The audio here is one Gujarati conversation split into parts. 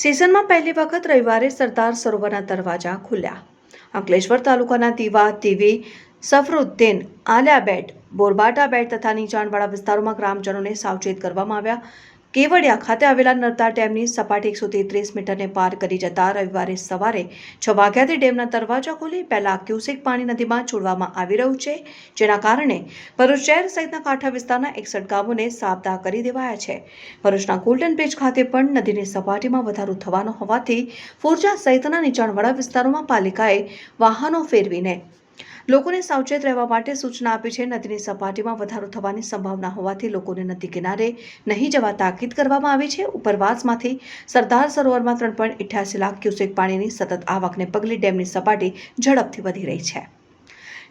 સિઝનમાં પહેલી વખત રવિવારે સરદાર સરોવરના દરવાજા ખુલ્યા. અંકલેશ્વર તાલુકાના દીવા તીવી સફરુદ્દીન આલિયા બેટ બોરબાટા બેટ તથા નીચાણવાળા વિસ્તારોમાં ગ્રામજનોને સાવચેત કરવામાં આવ્યા. કેવડિયા ખાતે આવેલા નર્મદા ડેમની સપાટી એકસો તેત્રીસ મીટરને પાર કરી જતા રવિવારે સવારે છ વાગ્યાથી ડેમના દરવાજા ખોલી પહેલા ક્યુસેક પાણી નદીમાં છોડવામાં આવી રહ્યું છે, જેના કારણે ભરૂચ શહેર સહિતના કાંઠા વિસ્તારના એકસઠ ગામોને સાબદા કરી દેવાયા છે. ભરૂચના ગોલ્ડન બ્રિજ ખાતે પણ નદીની સપાટીમાં વધારો થવાનો હોવાથી ફોરજા સહિતના નીચાણવાળા વિસ્તારોમાં પાલિકાએ વાહનો ફેરવીને લોકોને સાવચેત રહેવા માટે સૂચના આપી છે. નદીની સપાટીમાં વધારો થવાની સંભાવના હોવાથી લોકોને નદી કિનારે નહીં જવા તાકીદ કરવામાં આવી છે. ઉપરવાસમાંથી સરદાર સરોવરમાં ત્રણ પોઈન્ટ અઠ્યાસી લાખ ક્યુસેક પાણીની સતત આવકને પગલે ડેમની સપાટી ઝડપથી વધી રહી છે.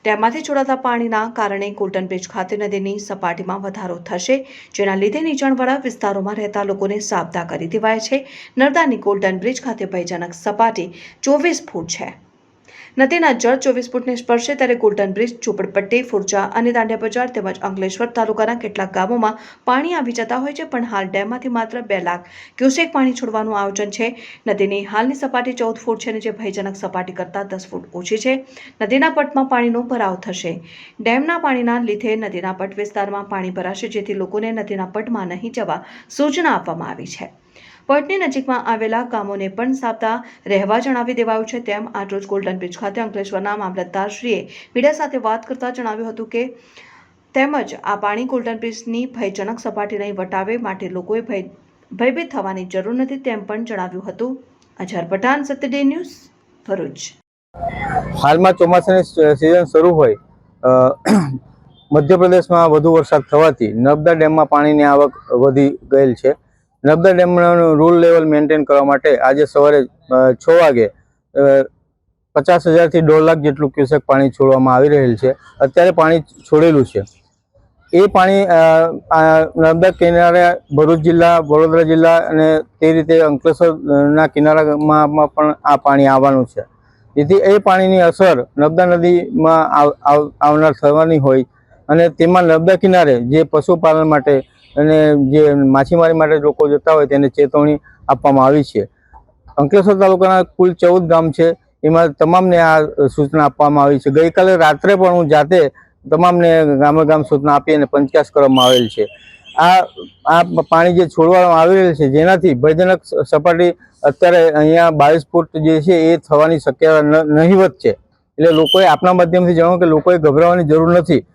ડેમમાંથી છોડાતા પાણીના કારણે કોલ્ટન બ્રિજ ખાતે નદીની સપાટીમાં વધારો થશે, જેના લીધે નીચાણવાળા વિસ્તારોમાં રહેતા લોકોને સાબદા કરી દેવાય છે. નર્મદાની કોલ્ટન બ્રિજ ખાતે ભયજનક સપાટી ચોવીસ ફૂટ છે. નદીના જળ ચોવીસ ફૂટને સ્પર્શે ત્યારે ગોલ્ડન બ્રિજ ઝૂંપડપટ્ટી ફુરજા અને દાંડિયા બજાર તેમજ અંકલેશ્વર તાલુકાના કેટલાક ગામોમાં પાણી આવી જતા હોય છે, પણ હાલ ડેમમાંથી માત્ર બે લાખ ક્યુસેક પાણી છોડવાનું આયોજન છે. નદીની હાલની સપાટી ચૌદ ફૂટ છે અને જે ભયજનક સપાટી કરતાં દસ ફૂટ ઓછી છે. નદીના પટમાં પાણીનો ભરાવ થશે. ડેમના પાણીના લીધે નદીના પટ વિસ્તારમાં પાણી ભરાશે, જેથી લોકોને નદીના પટમાં નહીં જવા સૂચના આપવામાં આવી છે. પટની નજીકમાં આવેલા ગામોને પણ સાપતા રહેવા જણાવી દેવાયું છે તેમ આજરોજ ગોલ્ડન બ્રિજ ખાતે અંકલેશ્વરના મામલતદારશ્રીએ મીડિયા સાથે વાત કરતા જણાવ્યું હતું કે તેમજ આ પાણી ગોલ્ડન બ્રિજની ભયજનક સપાટી નહીં વટાવે માટે લોકોએ ભય, ભયભીત થવાની જરૂર નથી તેમ પણ જણાવ્યું હતું. અઝહર પઠાણ સત્યડે ન્યૂઝ, ભરૂચ. હાલમાં ચોમાસાની સિઝન શરૂ હોય મધ્યપ્રદેશમાં વધુ વરસાદ થવાથી નર્મદા ડેમમાં પાણીની આવક વધી ગયેલ છે. નર્મદા ડેમનું રૂલ લેવલ મેન્ટેન કરવા માટે આજે સવારે છ વાગે પચાસ હજારથી દોઢ લાખ જેટલું ક્યુસેક પાણી છોડવામાં આવી રહેલ છે. અત્યારે પાણી છોડેલું છે. એ પાણી નર્મદા કિનારે ભરૂચ જિલ્લા, વડોદરા જિલ્લા અને તે રીતે અંકલેશ્વરના કિનારામાં પણ આ પાણી આવવાનું છે. જેથી એ પાણીની અસર નર્મદા નદીમાં આવ- આવ- આવનાર થવાની હોય અને તેમાં નર્મદા કિનારે જે પશુપાલન માટે અને જે માછીમારી માટે લોકો જતા હોય તેને ચેતવણી આપવામાં આવી છે. અંકલેશ્વર તાલુકાના કુલ ચૌદ ગામ છે. એમાં તમામને આ સૂચના આપવામાં આવી છે. ગઈકાલે રાત્રે પણ હું જાતે તમામને ગામે ગામ સૂચના આપી અને પંચકાસ કરવામાં આવેલ છે. આ આ પાણી જે છોડવામાં આવી રહ્યું છે, જેનાથી ભયજનક સપાટી અત્યારે અહીંયા બાવીસ ફૂટ જે છે એ થવાની શક્યતા નહિવત છે. એટલે લોકોએ આપણા માધ્યમથી જણાવ્યું કે લોકોએ ગભરાવાની જરૂર નથી.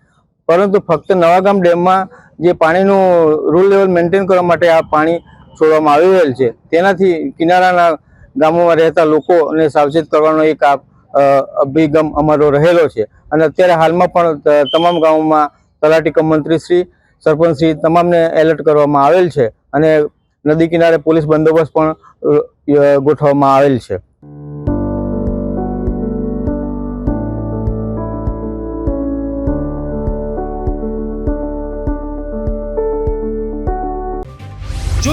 પરંતુ ફક્ત નવાગામ ડેમમાં જે પાણીનું રૂલ લેવલ મેન્ટેન કરવા માટે આ પાણી છોડવામાં આવી રહેલ છે, તેનાથી કિનારાના ગામોમાં રહેતા લોકોને સાવચેત કરવાનો એક આ અભિગમ અમારો રહેલો છે. અને અત્યારે હાલમાં પણ તમામ ગામોમાં તલાટી કમ મંત્રીશ્રી સરપંચશ્રી તમામને એલર્ટ કરવામાં આવેલ છે અને નદી કિનારે પોલીસ બંદોબસ્ત પણ ગોઠવવામાં આવેલ છે.